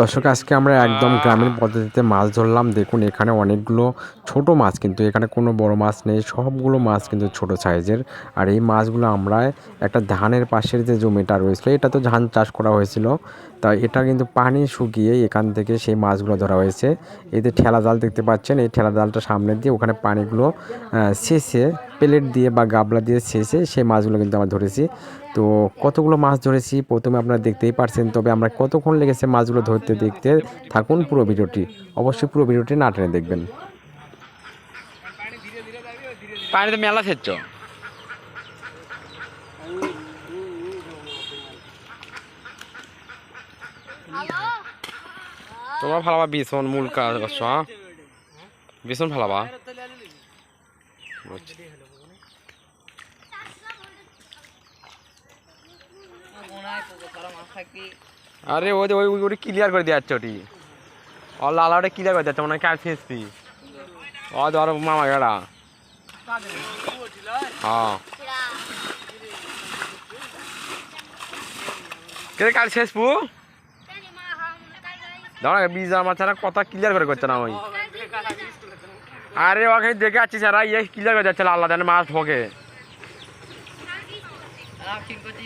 দর্শক, আজকে আমরা একদম গ্রামীণ পদ্ধতিতে মাছ ধরলাম। দেখুন, এখানে অনেকগুলো ছোট মাছ কিন্তু, এখানে কোনো বড় মাছ নেই, সবগুলো মাছ কিন্তু ছোট সাইজের। আর এই মাছগুলো আমরা একটা ধানের পাশের যে জমিটা রয়েছিল এটা তো ধান চাষ করা হয়েছিল। তা এটা কিন্তু পানি শুকিয়ে এখান থেকে সেই মাছগুলো ধরা হয়েছে। এতে ঠেলা জাল দেখতে পাচ্ছেন, এই ঠেলা জালটা সামনে দিয়ে ওখানে পানিগুলো শেষে প্লেট দিয়ে বা গাবলা দিয়ে শেষে সেই মাছগুলো কিন্তু আমরা ধরেছি। তো কতগুলো মাছ ধরেছি প্রথমে আপনারা দেখতেই পারছেন তবে আমরা কতক্ষণ লেগেছে মাছগুলো ধরতে দেখতে থাকুন পুরো ভিডিওটি। অবশ্যই পুরো ভিডিওটি না টেনে দেখবেন। পানিতে মেলা সেচ্ছ তোমার ভালাবা ভীষণ মূল কাজ করছ হ্যাঁ? ভীষণ ভালাবা বুঝছি। আরে ওই যে ওই ওটা ক্লিয়ার করে দিয়ে যাচ্ছে ওটি। ও লালা ওটা ক্লিয়ার করে দিচ্ছে মনে হয় কাজ ফেসপি ও ধর মামা গেড়া হ্যাঁ। কে কাল শেষ পু? দাঁড়া বীজ আমার ছাড়া কথা ক্লিয়ার করে করছে না ওই। আরে ওকে দেখে আছি স্যার ইয়ে ক্লিয়ার করে যাচ্ছে আল্লাহ জানে মাছ ঢোকে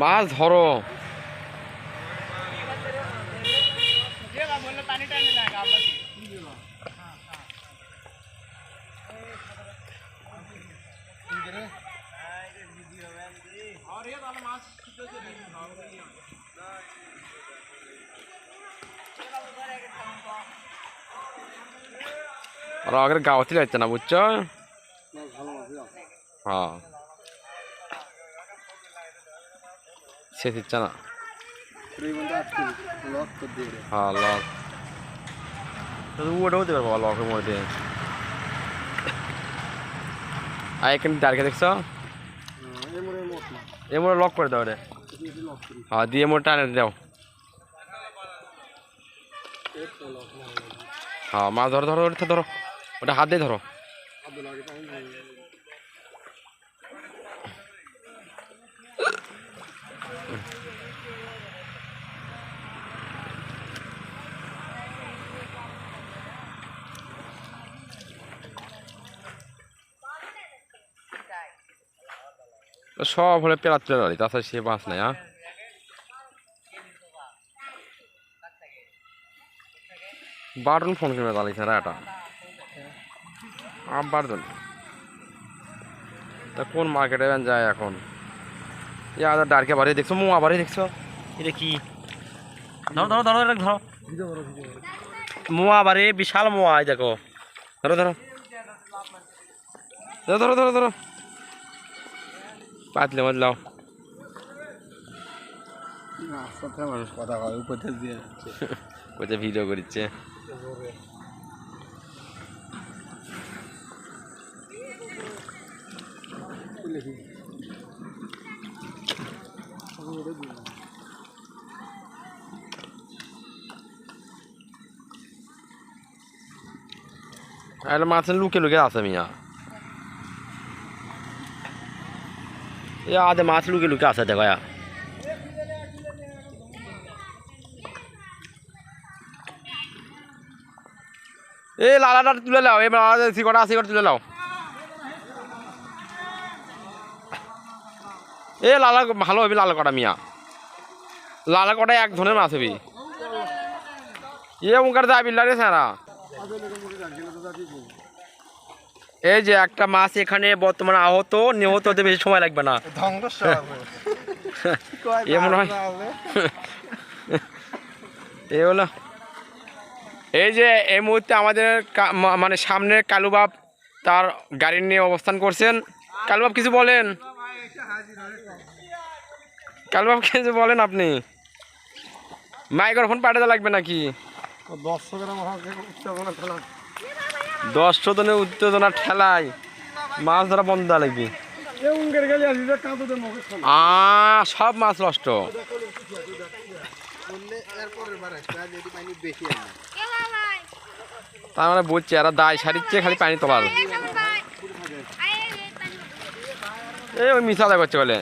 মাছ ধরো। আর আগের গাওয়াতে যাচ্ছে না বুঝছ? হ্যাঁ। সে দিচ্ছে না। হ্যাঁ লক ওটাও দেবে বাবা লকের মধ্যে। আর এখানে দাঁড়িয়ে দেখছ? এ মোড়ে লক করে দাও রে হ্যাঁ দিয়ে মোড় টানে দাও। হ্যাঁ মাছ ধরো ধরো ধরো। ওটা হাত দিয়ে ধরো। সব হলে পেরাত পেরালি তাছাড়া সে মাছ নাই হ্যাঁ। ফোন কিনবে তাহলে স্যার এটা। আম বারজন তা কোন মার্কেটে যায় এখন? এ আদার ডারকে বাড়ি দেখছ মোয়া বাড়ি দেখছ? এটা কি? ধরো ধরো ধরো ধরো। মোয়া বাড়ি বিশাল মোয়া দেখো। ধরো ধরো। ধরো ধরো ধরো ধরো। পাতলে কথা দিয়ে কোথায় ভিডিও করছে আরে মাছ লুকে লুকে আছে মিয়া। এ আদে মাছ লুকে লুকে আছে দেখো। এ লালাটা তুলে নাও এবার লালা শিকড়া শিকড় তুলে এ লালা ভালো হবে লালা কটা মিয়া। লালা কটা এক ধরনের মাছ হবি। এ উনকার যাবি রে স্যারা এই যে একটা মাছ এখানে বর্তমানে আহত নিহত হতে বেশি সময় লাগবে না। ধ্বংস এ মনে হয় এ হলো। এই যে এই মুহূর্তে আমাদের মানে সামনে কালুবাব তার গাড়ি নিয়ে অবস্থান করছেন। কালুবাব কিছু বলেন? কালবাবু কিছু বলেন আপনি? মাইক্রোফোন পাঠাতে লাগবে নাকি? দর্শকের আমার উত্তেজনা ঠেলায় মাছ ধরা বন্ধ লাগবে। যে সব মাছ নষ্ট। তার মানে বলছে, এরা দায় সারিচ্ছে, খালি পানি তোলার। এই ওই মিশা দা করছে বলে।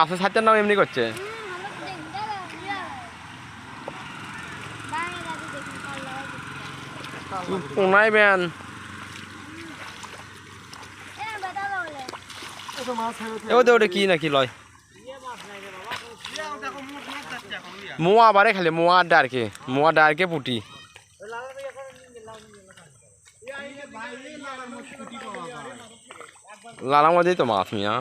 আসে সাথে নাম এমনি করছে। খাবে এ ওদের ওটা কি নাকি লয়? মোয়া বারে খালি মোয়া ডারকে মোয়া ডারকে পুটি। লালার মধ্যেই তো মাছ মিয়া।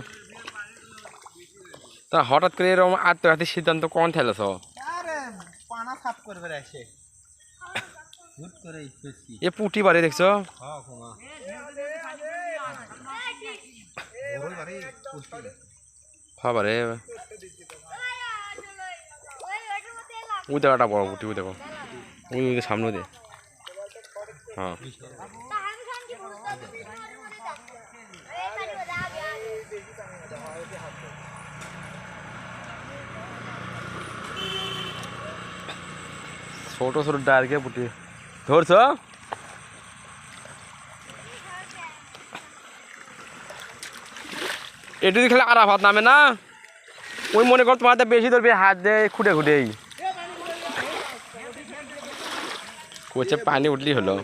তা হঠাৎ করে এরকম আত্মঘাতী সিদ্ধান্ত কোন ঠেলেছ পানা সাফ করবে এসে এ পুটি বারে দেখছ? হ্যাঁ বড় বাড়ি ওই বড় পুটি ওই দেখো। ওই ওই সামনে দে। হ্যাঁ। ছোট ছোট ডালকে পুটি। ধরছ? এটু খেলে আর ভাত নামে না? ওই মনে কর তোমার বেশি ধরবে, হাত দিয়ে খুঁটে খুঁটেই কোচে পানি উঠলেই হলো।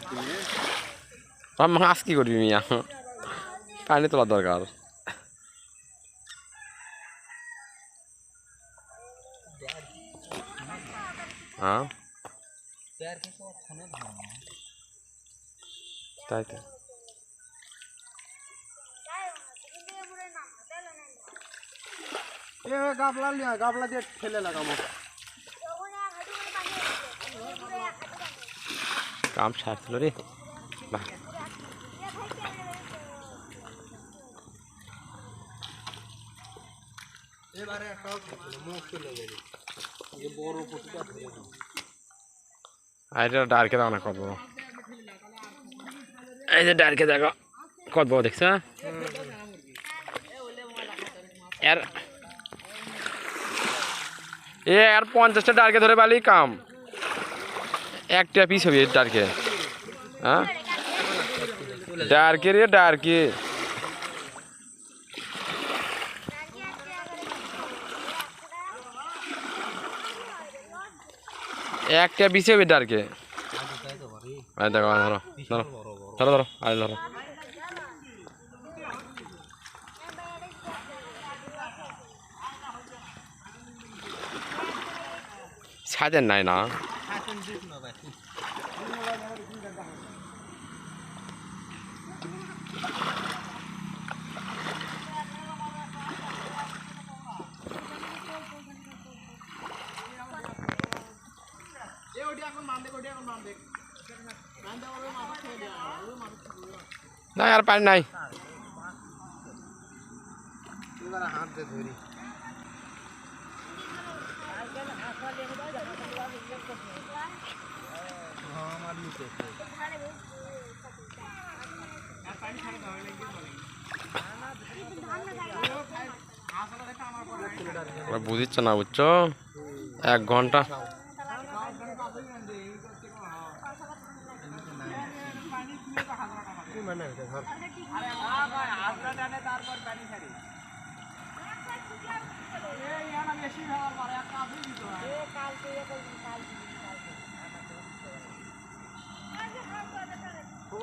মাছ কি করবি মিয়া? পানি তোলা দরকার। হ্যাঁ তাই তো। এ গাবলা লিয়া গাবলা দিয়ে ঠেলে লাগাবো। কাম সারছিল রে। বাহ। এবারে একটাও মুখ চলে যে বড় আর এটা ডারকে দাও না কত। বড় এই যে ডারকে দেখো, কত বড় দেখছ এর এ আর পঞ্চাশটা ডারকে ধরে পালি কাম। একটা পিস হবে ডারকে হ্যাঁ? ডারকে রে ডারকে। একটা হবে ডারকে আরে দেখো আয় ধরো ধরো ধরো ধরো ধরো। ছাদের নাই না। না আর পানি নাই। বুঝিচ্ছে না বুঝছ? এক ঘণ্টা মানে ধর এটি বন্দি হয়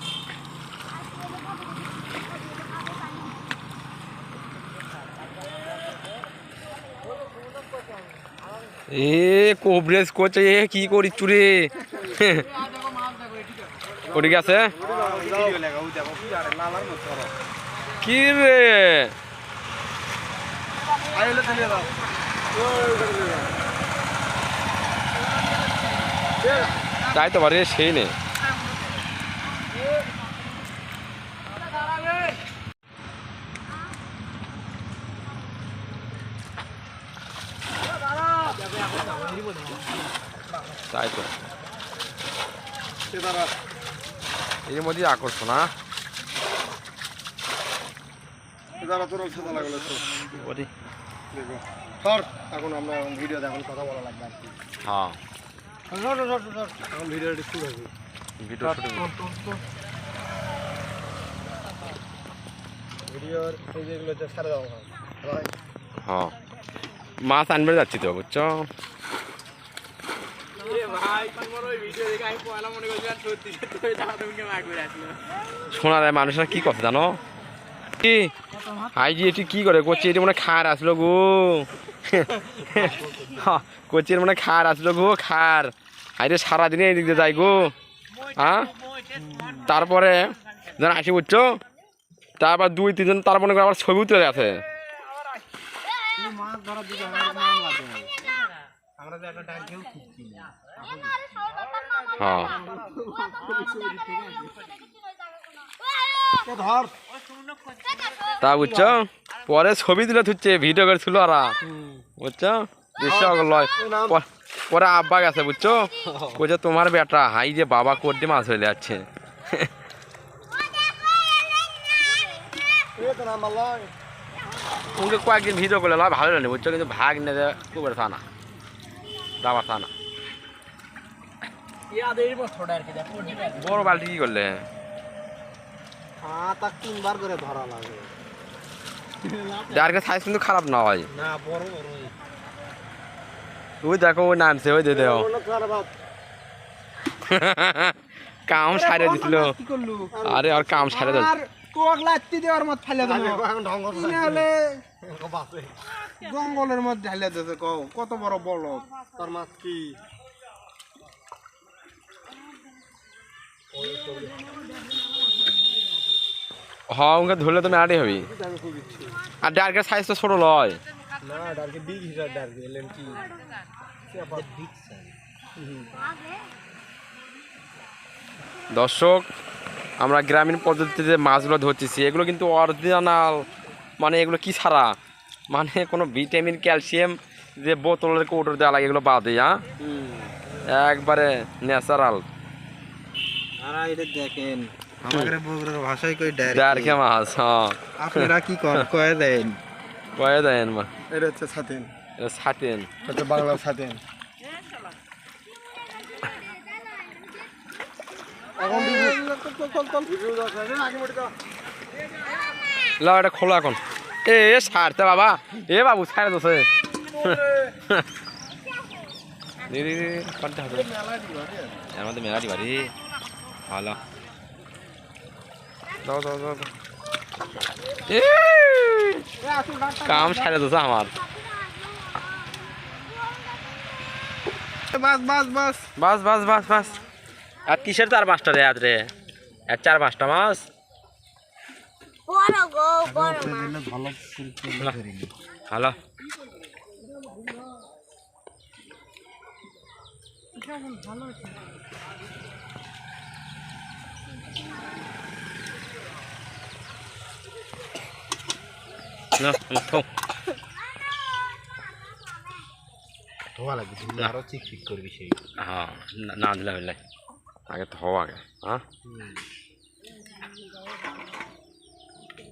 এ কোভরেজ করছে, এ কি করিস চুরে? ওদিকে আছে কি রে? তাই তো বাড়ি সেই নেই। তাই তো। এর মধ্যে আকর্ষণ হ্যাঁ এখন আমরা ভিডিও দেখুন কথা বলা লাগবে হ্যাঁ। ভিডিওটি শুরু হবে। ভিডিও ভিডিওর এই যেগুলো হ্যাঁ। মাছ আনবে যাচ্ছি তো বুঝছ? শোনা যায়, মানুষরা কি কথা জানো? কি? যে এটি কি করে? করছে এটি মনে খার আসলো গো। এর মনে খার আসলো গো, খার। আইরে সারাদিনে এই দিক দিয়ে যাই গো। হ্যাঁ তারপরে যখন আসি, বুঝছ? তারপর দুই, তিনজন তার করে আবার ছবি তুলে আছে মাছ ধরার তা বুঝছ? পরে ছবি তুলে থুচ্ছে ভিডিও করে ছিল আর বুঝছ? লয়। পরে আব্বা গেছে বুঝছ? বলছে তোমার বেটা হাই যে বাবা করতে মাছ হয়ে যাচ্ছে। কয়েকদিন ভিডিও করলে ভালো লাগে বুঝছ? কিন্তু ভাগ নেবে খুব না। দাবার থা না বড় বালতি কি করলে? হ্যাঁ তা তিনবার করে ধরা লাগে। ডার্কের সাইজ কিন্তু খারাপ না হয়। না বড় বড় ওই দেখো ওই নামছে ওই দিয়ে দেও। কাম সারে দিছিল। কি করলু? আরে আর কাম সারে দিল। লাত্তি দেওয়ার মত ফেলে দেবো? নাহলে জঙ্গলের মধ্যে ঢালে দিতে কও কত বড় বড় তোর মাছ কি? হ্যাঁ ওকে ধরলে তো মেলাটি হবি। আর ডার্কের সাইজ তো ছোট লয়। না ডারকে বিগ হিটার ডারকে এলেন কি? দর্শক আমরা গ্রামীণ পদ্ধতিতে মাছগুলো ধরতেছি এগুলো কিন্তু অরিজিনাল মানে এগুলো কি ছাড়া? মানে কোনো ভিটামিন ক্যালসিয়াম যে বোতলের কৌটোর দেওয়া লাগে এগুলো বাদে হ্যাঁ? একবারে ন্যাচারাল। দেখেন। আমাদের বগুড়ার ভাষায় কই ডার্কে মাছ হ্যাঁ। আপনারা কি কর কয়ে দেন। কয়ে দেন মা। এটা হচ্ছে ছাতেন এটা বাংলা এখন এটা খোলো এখন। এ ছাড়তে বাবা। এ বাবু ছাড়ে হবে? এর মধ্যে মেলাটি বাড়ি ভালো। দাও দাও দাও কাম ছাড়ে দোষ আমার। বাস বাস বাস। বাস বাস বাস বাস। আর কিসের চার পাঁচটা রে আজ রে? এক চার পাঁচটা মাছ বড় গো বড় মাছ ভালো ভালো। না না, থাও। ধোয়া লাগবে আরও চিকচিক করবি সেই। হ্যাঁ না- না দিলে হইলে আগে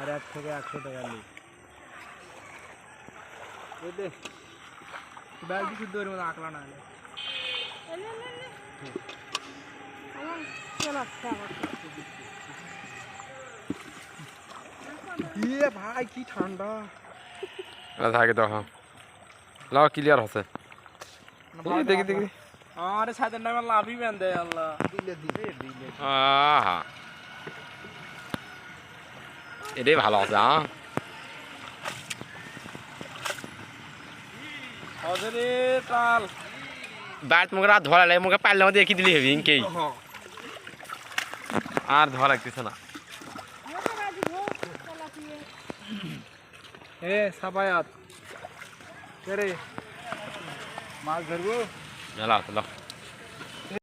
আর এক থেকে একশো টাকা নিই। ব্যাগ কিছু মধ্যে আঁকলা না ইয়ে ভাই কি ঠান্ডা। থাকে দেখো লাও ক্লিয়ার হচ্ছে। দেখি দেখি। আরে সাদের নামে লাভই বেন দেয় আল্লাহ। দিলে দিলে দিলে। আহা। এটাই ভালো আছে হ্যাঁ হজরে টাল বাইরে তোমাকে রাত ধরা লাগে মুখে পারলে আমাদের দেখি দিলি হেবি ইনকেই আর ধরা লাগতেছে না এ সাবায়াত কে রে মাছ ধরবো লাও লাও